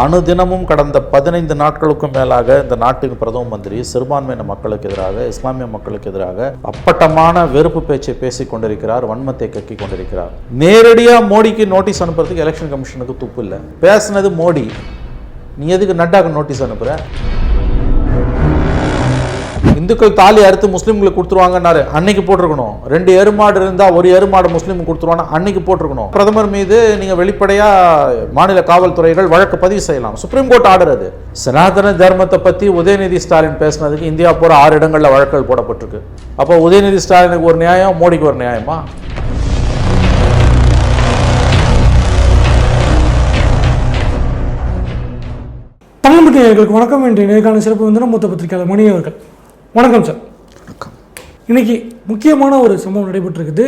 அணுதினமும் கடந்த பதினைந்து நாட்களுக்கும் மேலாக இந்த நாட்டின் பிரதம மந்திரி சிறுபான்மையின மக்களுக்கு எதிராக இஸ்லாமிய மக்களுக்கு எதிராக அப்பட்டமான வெறுப்பு பேச்சை பேசிக் கொண்டிருக்கிறார் வன்மத்தை கக்கி கொண்டிருக்கிறார். நேரடியாக மோடிக்கு நோட்டீஸ் அனுப்புறதுக்கு எலெக்ஷன் கமிஷனுக்கு துப்பு இல்லை. பேசினது மோடி. நீ எதுக்கு நட்டாக்கு நோட்டீஸ் அனுப்புகிற இந்துக்கள் தாலி அறுத்து முஸ்லீம்களுக்கு கொடுத்துருவாங்கன்னாரு. அன்னைக்கு போட்டிருக்கணும். ரெண்டு எருமாடு இருந்தால் ஒரு எருமாடு முஸ்லீமுக்கு கொடுத்துருவாங்க அன்னைக்கு போட்டிருக்கணும். பிரதமர் மீது நீங்கள் வெளிப்படையாக மாநில காவல்துறைகள் வழக்கு பதிவு செய்யலாம். சுப்ரீம் கோர்ட் ஆர்டர் அது. சனாதன தர்மத்தை பற்றி உதயநிதி ஸ்டாலின் பேசினதுக்கு இந்தியா போகிற ஆறு இடங்களில் வழக்குகள் போடப்பட்டிருக்கு. அப்போ உதயநிதி ஸ்டாலினுக்கு ஒரு நியாயம் மோடிக்கு ஒரு நியாயமா? தமிழ் மக்கள் வணக்கம். இன்றைய நேர்காணல் சிறப்பு வந்து மூத்த பத்திரிகையாளர் மணி அவர்கள். வணக்கம் சார் இன்னைக்கு முக்கியமான ஒரு சம்பவம் நடைபெற்றிருக்குது.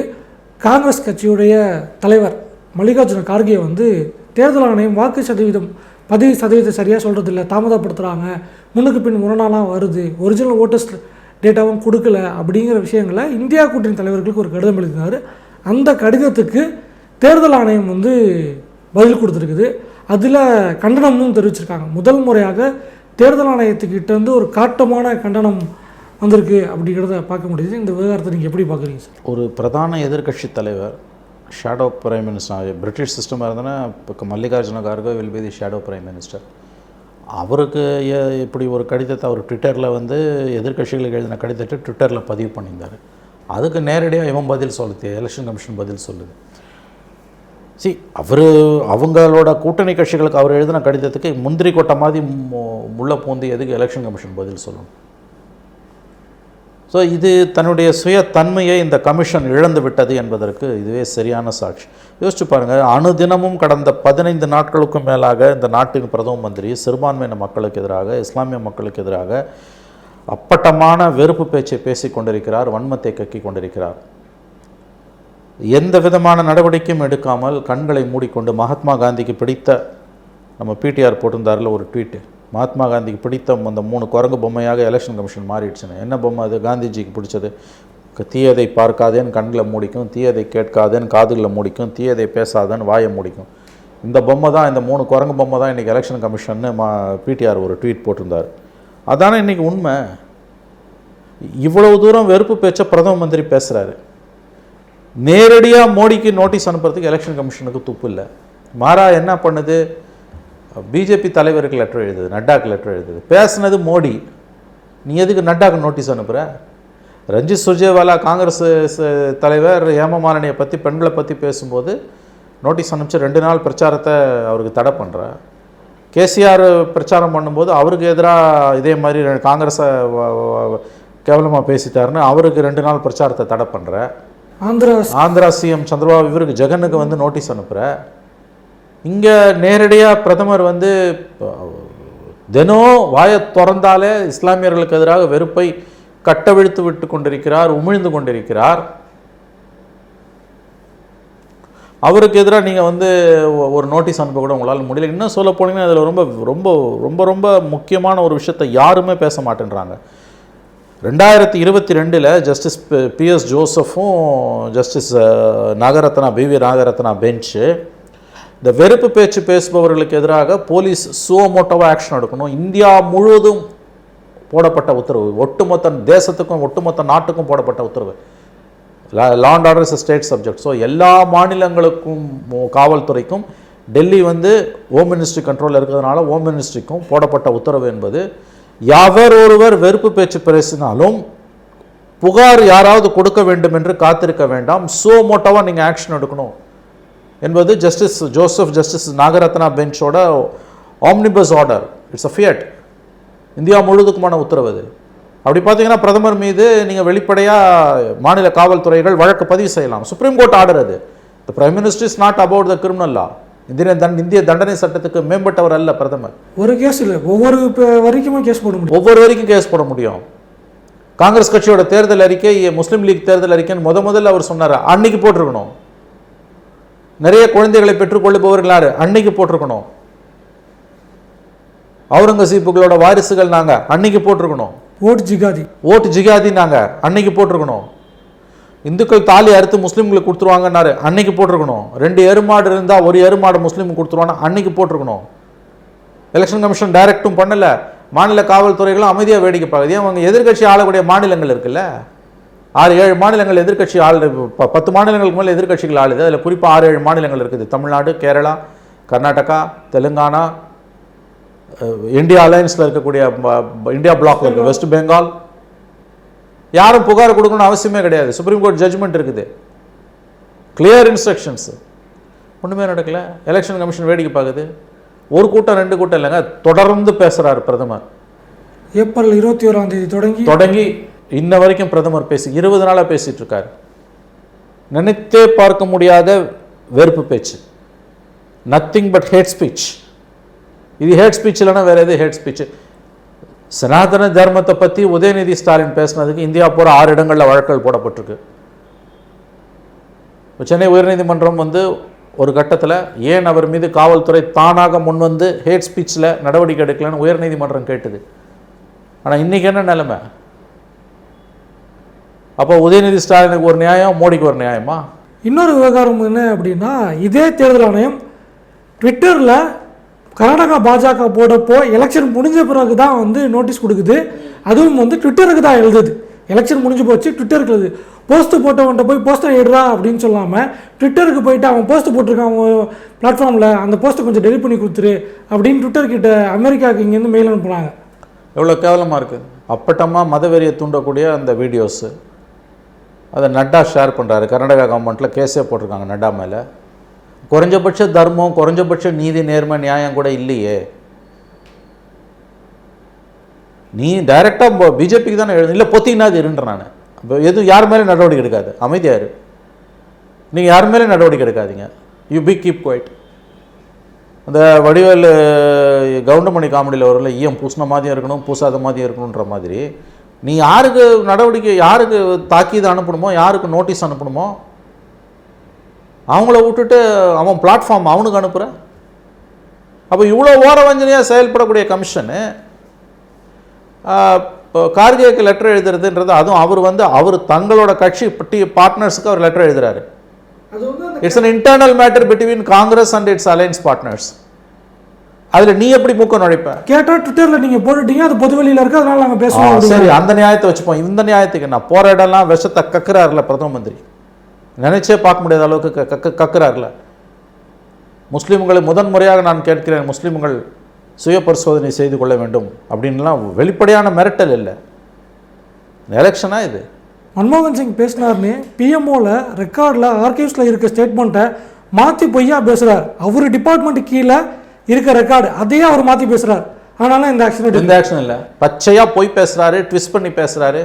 காங்கிரஸ் கட்சியுடைய தலைவர் மல்லிகார்ஜுன கார்கே வந்து தேர்தல் ஆணையம் வாக்கு சதவீதம் பதிவு சதவீதம் சரியாக சொல்கிறது இல்லை தாமதப்படுத்துகிறாங்க முன்னுக்கு பின் முரணாலாம் வருது. ஒரிஜினல் ஓட்டர்ஸ் டேட்டாவும் கொடுக்கல அப்படிங்கிற விஷயங்களை இந்தியா கூட்டணி தலைவர்களுக்கு ஒரு கடிதம் எழுதினார் அந்த கடிதத்துக்கு தேர்தல் ஆணையம் வந்து பதில் கொடுத்துருக்குது. அதில் கண்டனமும் தெரிவிச்சிருக்காங்க. முதல் முறையாக தேர்தல் ஆணையத்துக்கிட்ட இருந்து ஒரு காட்டமான கண்டனம் வந்திருக்கு அப்படிங்கிறத பார்க்க முடியுது. இந்த விவகாரத்தை நீங்கள் எப்படி பார்க்குறீங்க சார்? ஒரு பிரதான எதிர்க்கட்சி தலைவர் ஷேடோ பிரைம் மினிஸ்டர் பிரிட்டிஷ் சிஸ்டமாக இருந்ததுன்னா இப்போ Mallikarjun Kharge will be the shadow prime minister அவருக்கு இப்படி ஒரு கடிதத்தை அவர் ட்விட்டரில் வந்து எதிர்க்கட்சிகளுக்கு எழுதின கடிதத்தை ட்விட்டரில் பதிவு பண்ணியிருந்தார். அதுக்கு நேரடியாக இவன் பதில் சொல்லுது எலெக்ஷன் கமிஷன் பதில் சொல்லுது. சி அவர் அவங்களோட கூட்டணி கட்சிகளுக்கு அவர் எழுதின கடிதத்துக்கு முந்திரி கொட்டை மாதிரி மு- முள்ள பூந்து எதுக்கு எலெக்ஷன் கமிஷன் பதில் சொல்லணும்? ஸோ இது தன்னுடைய சுய தன்மையை இந்த கமிஷன் இழந்து விட்டது என்பதற்கு இதுவே சரியான சாட்சி. யோசிச்சு பாருங்கள் அணுதினமும் கடந்த பதினைந்து நாட்களுக்கும் மேலாக இந்த நாட்டின் பிரதம மந்திரி சிறுபான்மையின மக்களுக்கு எதிராக இஸ்லாமிய மக்களுக்கு எதிராக அப்பட்டமான வெறுப்பு பேச்சை பேசி கொண்டிருக்கிறார் வன்மத்தை கக்கி கொண்டிருக்கிறார். எந்த விதமான நடவடிக்கையும் எடுக்காமல் கண்களை மூடிக்கொண்டு மகாத்மா காந்திக்கு பிடித்த நம்ம பிடிஆர் போட்டிருந்தாரில் ஒரு ட்வீட்டு. மகாத்மா காந்திக்கு பிடித்த அந்த மூணு குரங்கு பொம்மையாக எலெக்ஷன் கமிஷன் மாறிடுச்சுன்னு. என்ன பொம்மை அது? காந்திஜிக்கு பிடிச்சது. தீயதை பார்க்காதேன்னு கண்களை மூடிக்கும் தீயதை கேட்காதேன்னு காதுகளை மூடிக்கும் தீயதை பேசாதேன்னு வாயை மூடிக்கும். இந்த பொம்மை தான் இந்த மூணு குரங்கு பொம்மை தான் இன்றைக்கி எலெக்ஷன் கமிஷன்னு மா பிடிஆர் ஒரு ட்வீட் போட்டிருந்தார். அதானே இன்றைக்கி உண்மை. இவ்வளவு தூரம் வெறுப்பு பேச்ச பிரதம மந்திரி பேசுகிறாரு நேரடியாக மோடிக்கு நோட்டீஸ் அனுப்புறதுக்கு எலெக்ஷன் கமிஷனுக்கு துப்பு இல்லை. மாறா என்ன பண்ணுது? பிஜேபி தலைவருக்கு லெட்டர் எழுதுது நட்டாக்கு லெட்டர் எழுதுது. பேசுனது மோடி. நீ எதுக்கு நட்டாக்கு நோட்டீஸ் அனுப்புகிற ரஞ்சித் சுர்ஜேவாலா காங்கிரஸ் தலைவர் ஹேமமாலினியை பற்றி பெண்களை பற்றி பேசும்போது நோட்டீஸ் அனுப்பிச்சு ரெண்டு நாள் பிரச்சாரத்தை அவருக்கு தடை பண்ணுற கேசிஆர் பிரச்சாரம் பண்ணும்போது அவருக்கு எதிராக இதே மாதிரி காங்கிரஸை கேவலமாக பேசிட்டாருன்னு அவருக்கு ரெண்டு நாள் பிரச்சாரத்தை தடை பண்ணுற ஆந்திரா ஆந்திரா சிஎம் சந்திரபாபு இவருக்கு ஜெகனுக்கு வந்து நோட்டீஸ் அனுப்புகிற இங்கே நேரடியாக பிரதமர் வந்து தினம் வாயை திறந்தாலே இஸ்லாமியர்களுக்கு எதிராக வெறுப்பை கட்டவிழ்த்து விட்டு கொண்டிருக்கிறார் உமிழ்ந்து கொண்டிருக்கிறார். அவருக்கு எதிராக நீங்கள் வந்து ஒரு நோட்டீஸ் அனுப்ப கூட உங்களால் முடியல. இன்னும் சொல்ல போனீங்கன்னா அதில் ரொம்ப ரொம்ப ரொம்ப ரொம்ப முக்கியமான ஒரு விஷயத்தை யாருமே பேச மாட்டேன்றாங்க. ரெண்டாயிரத்தி இருபத்தி ரெண்டில் justice PS ஜோசஃபும் justice Nagarathna BV Nagarathna bench இந்த வெறுப்பு பேச்சு பேசுபவர்களுக்கு எதிராக போலீஸ் சுவமோட்டோவாக ஆக்ஷன் எடுக்கணும். இந்தியா முழுவதும் போடப்பட்ட உத்தரவு. ஒட்டுமொத்த தேசத்துக்கும் ஒட்டுமொத்த நாட்டுக்கும் போடப்பட்ட உத்தரவு. Law and order is state subject so எல்லா மாநிலங்களுக்கும் காவல்துறைக்கும் டெல்லி வந்து ஹோம் மினிஸ்ட்ரி கண்ட்ரோலில் இருக்கிறதுனால ஹோம் மினிஸ்ட்ரிக்கும் போடப்பட்ட உத்தரவு என்பது யாவர் ஒருவர் வெறுப்பு பேச்சு பேசினாலும் புகார் யாராவது கொடுக்க வேண்டும் என்று காத்திருக்க வேண்டாம். சோ மோட்டோவாக நீங்கள் ஆக்ஷன் எடுக்கணும். என்பது justice Joseph justice Nagarathna பெஞ்சோட omnibus order it's a fiat India முழுவதுக்குமான உத்தரவு அது. அப்படி பார்த்தீங்கன்னா பிரதமர் மீது நீங்கள் வெளிப்படையாக மாநில காவல்துறைகள் வழக்கு பதிவு செய்யலாம். சுப்ரீம் கோர்ட் ஆர்டர் அது. The prime minister is not about the criminal law இந்திய தண்ட இந்திய தண்டனை சட்டத்துக்கு மேம்பட்டவர் அல்ல பிரதமர். ஒரு கேஸ் இல்லை. ஒவ்வொரு வரைக்குமே கேஸ் போட முடியும். ஒவ்வொரு வரைக்கும் கேஸ் போட முடியும். காங்கிரஸ் கட்சியோட தேர்தல் அறிக்கை முஸ்லீம் லீக் தேர்தல் அறிக்கைன்னு முத முதல்ல அவர் சொன்னார். அன்னைக்கு போட்டிருக்கணும். நிறைய குழந்தைகளை பெற்றுக்கொள்ளுபவர்கள் யாரு அன்னைக்கு போட்டிருக்கணும். அவுரங்கசீப்புகளோட வாரிசுகள் நாங்க அன்னைக்கு போட்டிருக்கணும். ஓட் ஜிகாதி. ஓட்டு ஜிகாதி நாங்க அன்னைக்கு போட்டிருக்கணும். இந்துக்கள் தாலி அறுத்து முஸ்லீம்களுக்கு கொடுத்துருவாங்கன்னாரு அன்னைக்கு போட்டிருக்கணும். ரெண்டு எருமாடு இருந்தால் ஒரு எருமாடு முஸ்லீமுக்கு கொடுத்துருவாங்க அன்னைக்கு போட்டிருக்கணும். எலெக்ஷன் கமிஷன் டைரக்டும் பண்ணல. மாநில காவல்துறைகளும் அமைதியாக வேடிக்கை பார்க்குது. ஏன் அவங்க எதிர்க்கட்சி ஆளக்கூடிய மாநிலங்கள் இருக்குல்ல? ஆறு ஏழு மாநிலங்கள் எதிர்க்கட்சி ஆள் பத்து மாநிலங்களுக்கு மேலே எதிர்க்கட்சிகள் ஆளுது. அதில் குறிப்பாக ஆறு ஏழு மாநிலங்கள் இருக்குது. தமிழ்நாடு கேரளா கர்நாடகா தெலுங்கானா இந்தியா அலையன்ஸில் இருக்கக்கூடிய இந்தியா பிளாக்ல இருக்கு. West Bengal. யாரும் புகார் கொடுக்கணும்னு அவசியமே கிடையாது. சுப்ரீம் கோர்ட் ஜட்ஜ்மெண்ட் இருக்குது. கிளியர் இன்ஸ்ட்ரக்ஷன்ஸ் ஒன்றுமே நடக்கல. எலெக்ஷன் கமிஷன் வேடிக்கை பார்க்குது ஒரு கூட்டம் ரெண்டு கூட்டம் இல்லைங்க. தொடர்ந்து பேசுறாரு பிரதமர். ஏப்ரல் இருபத்தி ஓராம் தேதி தொடங்கி தொடங்கி இன்ன வரைக்கும் பிரதமர் பேசி இருபது நாளாக பேசிகிட்டு இருக்கார். நினைத்தே பார்க்க முடியாத வெறுப்பு பேச்சு. நத்திங் பட் ஹேட் ஸ்பீச் இது ஹேட் ஸ்பீச் இல்லைன்னா வேற எது ஹேட் ஸ்பீச் சனாதன தர்மத்தை பற்றி உதயநிதி ஸ்டாலின் பேசுனதுக்கு இந்தியா போகிற ஆறு இடங்களில் வழக்குகள் போடப்பட்டிருக்கு. சென்னை உயர்நீதிமன்றம் வந்து ஒரு கட்டத்தில் ஏன் அவர் மீது காவல்துறை தானாக முன்வந்து ஹேட் ஸ்பீச்சில் நடவடிக்கை எடுக்கலன்னு உயர்நீதிமன்றம் கேட்டது. ஆனால் இன்னைக்கு என்ன நிலைமை? அப்போ உதயநிதி ஸ்டாலினுக்கு ஒரு நியாயம் மோடிக்கு ஒரு நியாயமா? இன்னொரு விவகாரம் என்ன அப்படின்னா இதே தேர்தல் ஆணையம் ட்விட்டரில் கர்நாடகா பாஜக போடப்போ எலெக்ஷன் முடிஞ்ச பிறகு தான் வந்து நோட்டீஸ் கொடுக்குது. அதுவும் வந்து ட்விட்டருக்கு தான் எழுதுது. எலெக்ஷன் முடிஞ்சு போச்சு ட்விட்டருக்கு எழுது. போஸ்ட் போட்டவன்ட்ட போய் போஸ்டர் எடுறா அப்படின்னு சொல்லாமல் ட்விட்டருக்கு போயிட்டு அவன் போஸ்ட் போட்டிருக்கான் அவன் பிளாட்ஃபார்மில் அந்த போஸ்ட்டை கொஞ்சம் டெலிட் பண்ணி கொடுத்துரு அப்படின்னு ட்விட்டர் கிட்ட அமெரிக்காவுக்கு இங்கேருந்து மெயில் அனுப்புனாங்க. எவ்வளோ கேவலமாக இருக்குது அப்பட்டமாக மதவெறியை தூண்டக்கூடிய அந்த வீடியோஸு அதை நட்டா ஷேர் பண்ணுறாரு கர்நாடகா கவர்மெண்ட்டில் கேஸே போட்டிருக்காங்க நட்டா மேலே. குறைஞ்சபட்ச தர்மம் குறைஞ்சபட்ச நீதி நேர்மை நியாயம் கூட இல்லையே. நீ டைரெக்டாக பிஜேபிக்கு தானே எழுது இல்லை பொத்திங்கன்னா அது இருன்ற நான். இப்போ எதுவும் யார் மேலே நடவடிக்கை எடுக்காது. அமைதியாரு நீங்கள் யார் மேலே நடவடிக்கை எடுக்காதீங்க. யூ பி கீப் குவைட் அந்த வடிவேல் கவுண்டமணி காமெடியில் வரல ஈயம் பூசின மாதிரியும் இருக்கணும் பூசாத மாதிரியும் இருக்கணுன்ற மாதிரி நீ யாருக்கு நடவடிக்கை யாருக்கு தாக்கீது அனுப்பணுமோ யாருக்கு நோட்டீஸ் அனுப்பணுமோ அவங்கள விட்டுட்டு அவன் பிளாட்ஃபார்ம் அவனுக்கு அனுப்புற? அப்போ இவ்வளோ ஓரவஞ்சனையாக செயல்படக்கூடிய கமிஷனு கார்கேக்கு லெட்டர் எழுதுறதுன்றது அதுவும் அவர் வந்து அவர் தங்களோட கட்சி பார்ட்னர்ஸுக்கு அவர் லெட்டர் எழுதுறாரு. It's an internal matter between Congress and it's alliance partners அதில் நீ எப்படி மூக்க நுழைப்ப? கேட்டால் ட்விட்டரில் நீங்கள் போட்டுட்டீங்க அது பொது வெளியில் இருக்குது அதனால நாங்கள் ஆ, பேசுவோம். சரி அந்த நியாயத்தை வச்சுப்போம். இந்த நியாயத்துக்கு என்ன? போற இடம்லாம் விஷத்தை கக்குறாருல பிரதம மந்திரி. நினைச்சே பார்க்க முடியாத அளவுக்கு கக்கு கக்குறாருல. முஸ்லிம்களை முதன் முறையாக நான் கேட்கிறேன் முஸ்லிம்கள் சுய பரிசோதனை செய்து கொள்ள வேண்டும் அப்படின்லாம் வெளிப்படையான மிரட்டல் இல்லை. எலெக்ஷனா இது. மன்மோகன் சிங் பேசினார்னு பிஎம்ஓவில் ரெக்கார்டில் ஆர்கைவ்ஸில் இருக்க ஸ்டேட்மெண்ட்டை மாற்றி பொய்யா பேசுகிறார் அவர் டிபார்ட்மெண்ட் கீழே இருக்க ரெக்கார்டு அதையே அவர் மாற்றி பேசுகிறார் ஆனாலும் இந்த ஆக்ஷன் எந்த ஆக்ஷன் இல்லை. பச்சையா போய் பேசுறாரு ட்விஸ்ட் பண்ணி பேசுறாரு.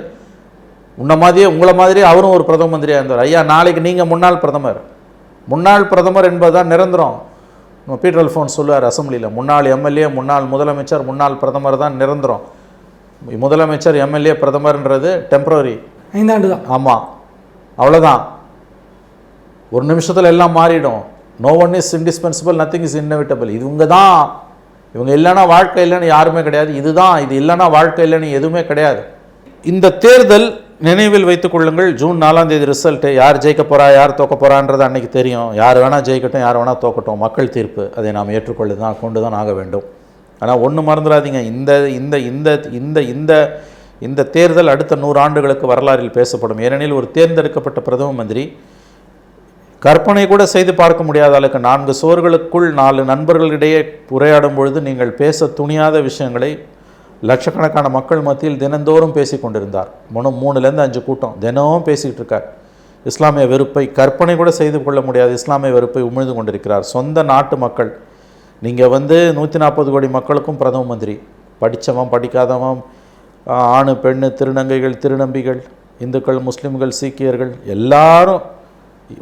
உன்ன மாதிரியே உங்களை மாதிரியே அவரும் ஒரு பிரதம மந்திரியா இருந்தார். ஐயா நாளைக்கு நீங்க முன்னாள் பிரதமர். முன்னாள் பிரதமர் என்பதுதான் நிரந்தரம். நம்ம பீட்டர் அல்ஃபோன்ஸ் சொல்லுவார் அசெம்பிளியில் முன்னாள் எம்எல்ஏ முன்னாள் முதலமைச்சர் முன்னாள் பிரதமர் தான் நிரந்தரம். முதலமைச்சர் எம்எல்ஏ பிரதமர்ன்றது டெம்பரரி ஐந்தாண்டு தான் ஆமாம் அவ்வளோதான் ஒரு நிமிஷத்தில் எல்லாம் மாறிடும். No one is indispensable nothing is inevitable இவங்க தான் இவங்க இல்லைன்னா வாழ்க்கை இல்லைன்னு யாருமே கிடையாது. இதுதான். இது இல்லைன்னா வாழ்க்கை இல்லைன்னு எதுவுமே கிடையாது. இந்த தேர்தல் நினைவில் வைத்துக் கொள்ளுங்கள். ஜூன் நாலாம் தேதி ரிசல்ட்டு யார் ஜெயிக்க போறா யார் தோக்க போகிறான்றது அன்றைக்கி தெரியும். யார் வேணால் ஜெயிக்கட்டும் யார் வேணால் தோக்கட்டும். மக்கள் தீர்ப்பு. அதை நாம் ஏற்றுக்கொண்டு தான் கொண்டு தான் ஆக வேண்டும். ஆனால் ஒன்று மறந்துடாதீங்க. இந்த இந்த இந்த இந்த இந்த இந்த தேர்தல் அடுத்த நூறு ஆண்டுகளுக்கு வரலாறில் பேசப்படும். ஏனெனில் ஒரு தேர்ந்தெடுக்கப்பட்ட பிரதம மந்திரி கற்பனை கூட செய்து பார்க்க முடியாத அளவுக்கு நான்கு சுவர்களுக்குள் நாலு நண்பர்களிடையே உரையாடும் பொழுது நீங்கள் பேச துணியாத விஷயங்களை லட்சக்கணக்கான மக்கள் மத்தியில் தினந்தோறும் பேசி கொண்டிருந்தார். மூணு மூணுலேருந்து அஞ்சு கூட்டம். தினமும் பேசிக்கிட்டு இருக்கார். இஸ்லாமிய வெறுப்பை கற்பனை கூட செய்து கொள்ள முடியாத இஸ்லாமிய வெறுப்பை உமிழ்ந்து கொண்டிருக்கிறார். சொந்த நாட்டு மக்கள். நீங்கள் வந்து நூற்றி நாற்பது கோடி மக்களுக்கும் பிரதம மந்திரி. படித்தவன் படிக்காதவன் ஆணு பெண்ணு திருநங்கைகள் திருநம்பிகள் இந்துக்கள் முஸ்லீம்கள் சீக்கியர்கள் எல்லாரும்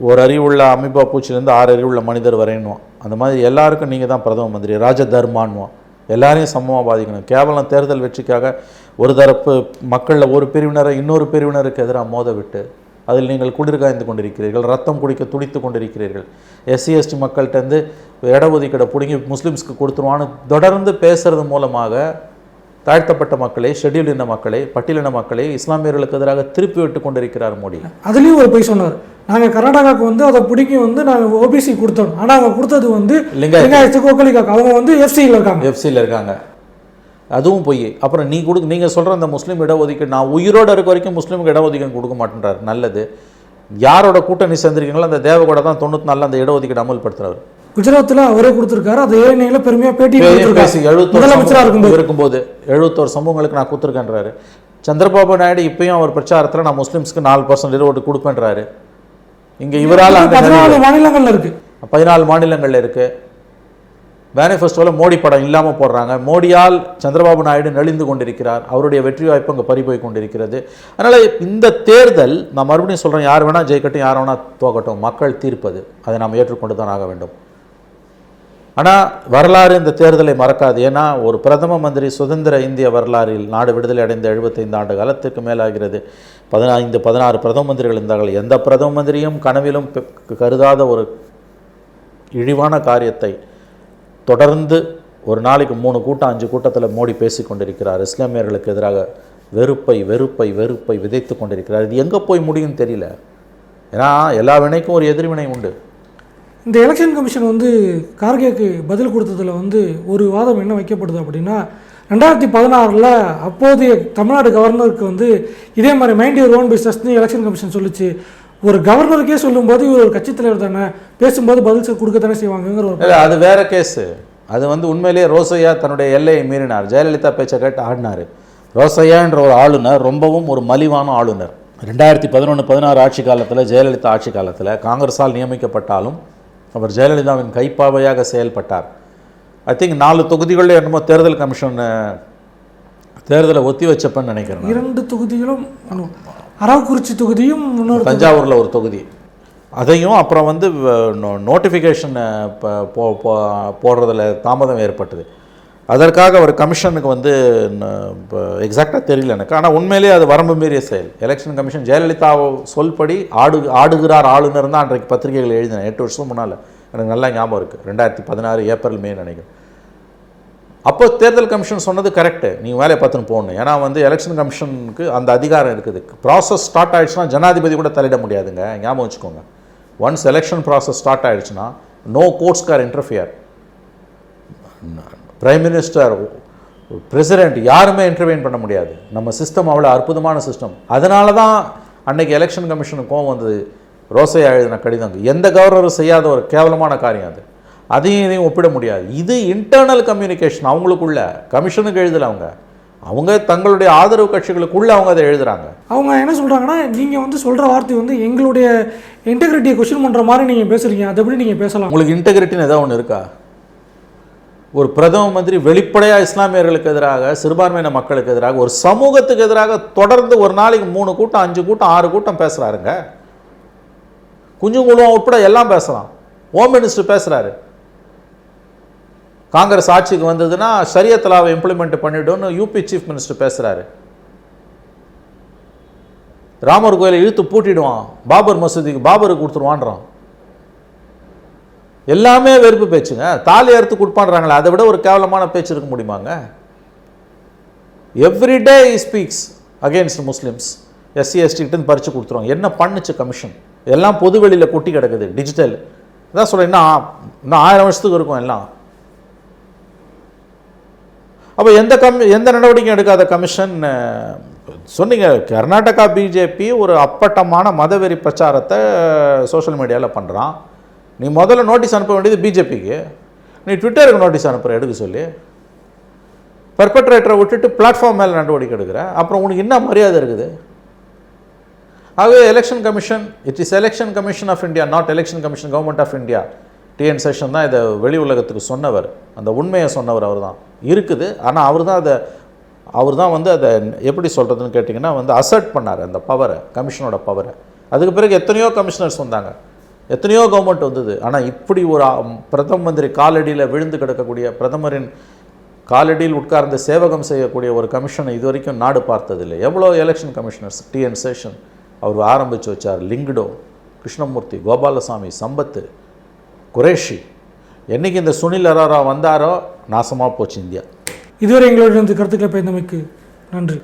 ஒரு அறிவுள்ள அமிபா பூச்சிலேருந்து ஆறு அறிவுள்ள மனிதர் வரையணுவான் அந்த மாதிரி எல்லாருக்கும் நீங்கள் தான் பிரதம மந்திரி ராஜ தர்மான்வான் எல்லாரையும் சமமாக பாதிக்கணும். கேவலம் தேர்தல் வெற்றிக்காக ஒரு தரப்பு மக்களில் ஒரு பிரிவினரை இன்னொரு பிரிவினருக்கு எதிராக மோத விட்டு அதில் நீங்கள் குளிர்காய்ந்து கொண்டிருக்கிறீர்கள் ரத்தம் குடிக்க துடித்து கொண்டிருக்கிறீர்கள். எஸ்சி எஸ்டி மக்கள்கிட்டருந்து இடஒதுக்கீடை பிடுங்கி முஸ்லீம்ஸ்க்கு கொடுத்துருவான்னு தொடர்ந்து பேசுறது மூலமாக தாழ்த்தப்பட்ட மக்களை ஷெட்யூல் இன மக்களை பட்டியலின மக்களை இஸ்லாமியர்களுக்கு எதிராக திருப்பி விட்டு கொண்டிருக்கிறார் மோடி. அதுலேயும் ஒரு போய் சொன்னார். நாங்கள் கர்நாடகாவுக்கு வந்து அதை பிடிக்கி வந்து நாங்கள் ஓபிசி கொடுத்தோம். ஆனால் அவங்க கொடுத்தது வந்து லிங்காயத். லிங்காயத்துக்கு ஒக்கலிக்காக்கு அவங்க வந்து எஃப்சியில் இருக்காங்க. எஃப்சியில் இருக்காங்க. அதுவும் பொய். அப்புறம் நீ கொடு நீங்கள் சொல்கிற அந்த முஸ்லீம் இடஒதுக்கீடு நான் உயிரோட இருக்க வரைக்கும் முஸ்லீமுக்கு இடஒதுக்கீடு கொடுக்க மாட்டேன்றார். நல்லது. யாரோட கூட்டணி சேர்ந்திருக்கீங்களோ அந்த தேவகோட தான் தொண்ணூற்றி நாலில் அந்த இடஒதுக்கீடு அமல்படுத்துறாரு குஜராத்தில் அவரே கொடுத்துருக்காரு. அதை ஏனையில் பெருமையாக பேட்டி பேசி எழுபத்தோரு இருக்கும்போது. எழுபத்தோரு சமூகங்களுக்கு நான் கொடுத்துருக்கேன்றாரு. சந்திரபாபு நாயுடு இப்பயும் அவர் பிரச்சாரத்தில் நான் முஸ்லீம்ஸ்க்கு நாலு பர்சன்ட் இடஒட்டு கொடுப்பேன்றாரு. இங்கே இவரால் பதினாலு மாநிலங்கள்ல இருக்கு. பதினாலு மாநிலங்களில் இருக்கு. மேனிஃபெஸ்டோவில் மோடி படம் இல்லாமல் போடுறாங்க. மோடியால் சந்திரபாபு நாயுடு நெளிந்து கொண்டிருக்கிறார். அவருடைய வெற்றி வாய்ப்பு அங்கே பறிபோய் கொண்டிருக்கிறது. அதனால் இந்த தேர்தல் நான் மறுபடியும் சொல்கிறேன் யார் வேணால் ஜெயிக்கட்டும் யார் வேணால் தோக்கட்டும் மக்கள் தீர்ப்பது. அதை நாம் ஏற்றுக்கொண்டு தான் ஆக வேண்டும். ஆனால் வரலாறு இந்த தேர்தலை மறக்காது. ஏன்னா ஒரு பிரதம மந்திரி சுதந்திர இந்திய வரலாறில் நாடு விடுதலை அடைந்த எழுபத்தைந்து ஆண்டு காலத்துக்கு மேலாகிறது. பதினைந்து பதினாறு பிரதம மந்திரிகள் இருந்தார்கள். எந்த பிரதம மந்திரியும் கனவிலும் பெ- கருதாத ஒரு இழிவான காரியத்தை தொடர்ந்து ஒரு நாளைக்கு மூணு கூட்டம் அஞ்சு கூட்டத்தில் மோடி பேசிக்கொண்டிருக்கிறார் இஸ்லாமியர்களுக்கு எதிராக வெறுப்பை வெறுப்பை வெறுப்பை விதைத்து கொண்டிருக்கிறார். இது எங்கே போய் முடியும்னு தெரியல. ஏன்னா எல்லா வினைக்கும் ஒரு எதிர்வினை உண்டு. இந்த எலெக்ஷன் கமிஷன் வந்து கார்கேக்கு பதில் கொடுத்ததில் வந்து ஒரு வாதம் என்ன வைக்கப்படுது அப்படின்னா ரெண்டாயிரத்தி பதினாறில் அப்போதைய தமிழ்நாடு கவர்னருக்கு வந்து இதே மாதிரி மைண்ட் யுவர் ஓன் பிஸ்னஸ்னு எலெக்ஷன் கமிஷன் சொல்லிச்சு. ஒரு கவர்னருக்கே சொல்லும்போது இவர் ஒரு கட்சித் தலைவர் தானே பேசும்போது பதில் கொடுக்க தானே செய்வாங்கங்கிற ஒரு அது வேற கேஸு அது வந்து உண்மையிலேயே ரோசையா தன்னுடைய எல்லையை மீறினார். ஜெயலலிதா பேச்சை கேட்டு ஆடினார். ரோசையான்ற ஒரு ஆளுநர் ரொம்பவும் ஒரு மலிவான ஆளுநர். ரெண்டாயிரத்தி பதினொன்று பதினாறு ஆட்சி காலத்தில் ஜெயலலிதா ஆட்சி காலத்தில் காங்கிரஸால் நியமிக்கப்பட்டாலும் அவர் ஜெயலலிதாவின் கைப்பாவையாக செயல்பட்டார். ஐ திங்க் நாலு தொகுதிகளில் என்னமோ தேர்தல் கமிஷன் தேர்தலை ஒத்தி வச்சப்பன்னு நினைக்கிறேன் நான். இரண்டு தொகுதிகளும் அரவக்குறிச்சி தொகுதியும் இன்னொரு தஞ்சாவூரில் ஒரு தொகுதி. அதையும் அப்புறம் வந்து நோட்டிஃபிகேஷன் போடுறதுல தாமதம் ஏற்பட்டது. அதற்காக ஒரு கமிஷனுக்கு வந்து எக்ஸாக்டாக தெரியல எனக்கு. ஆனால் உண்மையிலேயே அது வரம்பு மீறிய செயல். எலெக்ஷன் கமிஷன் ஜெயலலிதா சொல்படி ஆடு ஆடுகிறார் ஆளுநர் தான் அன்றைக்கு பத்திரிகைகள் எழுதினேன் எட்டு வருஷம் முன்னால். எனக்கு நல்லா ஞாபகம் இருக்குது ரெண்டாயிரத்தி பதினாறு ஏப்ரல் மே நினைக்கிறேன். அப்போ தேர்தல் கமிஷன் சொன்னது கரெக்டு நீங்கள் வேலையை பார்த்துன்னு போகணும். ஏன்னா வந்து எலெக்ஷன் கமிஷனுக்கு அந்த அதிகாரம் இருக்குது. ப்ராசஸ் ஸ்டார்ட் ஆகிடுச்சுன்னா ஜனாதிபதி கூட தலையிட முடியாதுங்க. ஞாபகம் வச்சுக்கோங்க. ஒன்ஸ் எலெக்ஷன் ப்ராசஸ் ஸ்டார்ட் ஆகிடுச்சுன்னா no courts can interfere prime minister president யாருமே இன்டர்வெயின் பண்ண முடியாது. நம்ம சிஸ்டம் அவ்வளோ அற்புதமான சிஸ்டம் அதனால தான் அன்னைக்கு எலெக்ஷன் கமிஷனுக்கு கோவம் வந்தது. ரோசையா எழுதின கடிதம். எந்த கவர்னரும் செய்யாத ஒரு கேவலமான காரியம் அது. அதையும் இதையும் ஒப்பிட முடியாது. இது இன்டர்னல் கம்யூனிகேஷன் அவங்களுக்குள்ள. கமிஷனுக்கு எழுதல அவங்க. அவங்க தங்களுடைய ஆதரவு கட்சிகளுக்குள்ள அவங்க அதை எழுதுறாங்க. அவங்க என்ன சொல்கிறாங்கன்னா நீங்கள் வந்து சொல்கிற வார்த்தை வந்து எங்களுடைய இன்டெகிரிட்டியை கொஸ்டின் பண்ணுற மாதிரி நீங்கள் பேசுகிறீங்க அதை எப்படி நீங்கள் பேசலாம்? உங்களுக்கு இன்டெகிரிட்டின்னு ஏதாவது ஒன்று இருக்கா? ஒரு பிரதம மந்திரி வெளிப்படையாக இஸ்லாமியர்களுக்கு எதிராக சிறுபான்மையின மக்களுக்கு எதிராக ஒரு சமூகத்துக்கு எதிராக தொடர்ந்து ஒரு நாளைக்கு மூணு கூட்டம் அஞ்சு கூட்டம் ஆறு கூட்டம் பேசுகிறாருங்க குஞ்சு குழுவம் உட்பட எல்லாம் பேசலாம். ஹோம் மினிஸ்டர் பேசுகிறாரு காங்கிரஸ் ஆட்சிக்கு வந்ததுன்னா சரியத்தலாவை இம்ப்ளிமெண்ட் பண்ணிவிடுன்னு யூபி சீஃப் மினிஸ்டர் பேசுகிறாரு ராமர் கோயிலை இழுத்து பூட்டிடுவான். பாபர் மசூதிக்கு பாபருக்கு கொடுத்துருவான்றான். எல்லாமே வெறுப்பு பேச்சுங்க. தாலி அறுத்து கொடுப்பான்றாங்களே அதை விட ஒரு கேவலமான பேச்சு இருக்க முடியுமாங்க? Everyday speaks against Muslims SC எஸ்டிகிட்ட பறித்து கொடுத்துருவோம் என்ன பண்ணுச்சு கமிஷன் எல்லாம் பொது வெளியில் கொட்டி கிடக்குது டிஜிட்டல் இதான் சொல்கிறேன் இன்னும் இன்னும் ஆயிரம் வருஷத்துக்கு இருக்கும் எல்லாம். அப்போ எந்த கம் எந்த நடவடிக்கையும் எடுக்காத கமிஷன் சொன்னீங்க கர்நாடகா பிஜேபி ஒரு அப்பட்டமான மதவெறி பிரச்சாரத்தை சோஷியல் மீடியாவில் பண்ணுறான் நீ முதல்ல நோட்டீஸ் அனுப்ப வேண்டியது பிஜேபிக்கு நீ ட்விட்டருக்கு நோட்டீஸ் அனுப்புகிற எடுக்க சொல்லி. பர்பட்ரேட்டரை விட்டுட்டு பிளாட்ஃபார்ம் மேலே நடவடிக்கை எடுக்கிற. அப்புறம் உனக்கு என்ன மரியாதை இருக்குது? ஆகவே election commission it is election commission of India not election commission government of India TN Seshan தான் இதை வெளி உலகத்துக்கு சொன்னவர். அந்த உண்மையை சொன்னவர் அவர் தான் இருக்குது ஆனால் அவர் தான் அதை அவர் தான் வந்து அதை எப்படி சொல்கிறதுன்னு கேட்டிங்கன்னா வந்து அசர்ட் பண்ணார் அந்த பவரை கமிஷனோட பவரை அதுக்கு பிறகு எத்தனையோ கமிஷனர்ஸ் வந்தாங்க. எத்தனையோ கவர்மெண்ட் வந்தது. ஆனால் இப்படி ஒரு பிரதம மந்திரி காலடியில் விழுந்து கிடக்கக்கூடிய பிரதமரின் காலடியில் உட்கார்ந்து சேவகம் செய்யக்கூடிய ஒரு கமிஷனை இது வரைக்கும் நாடு பார்த்ததில்லை. எவ்வளோ எலெக்ஷன் கமிஷனர்ஸ் டிஎன் சேஷன் அவர் ஆரம்பித்து வச்சார் லிங்குடோ கிருஷ்ணமூர்த்தி கோபாலசாமி சம்பத்து குரேஷி. என்னைக்கு இந்த சுனில் அரோரா வந்தாரோ நாசமாக போச்சு இந்தியா. இதுவரை எங்களுடைய கருத்துக்களை பயந்தமைக்கு நன்றி.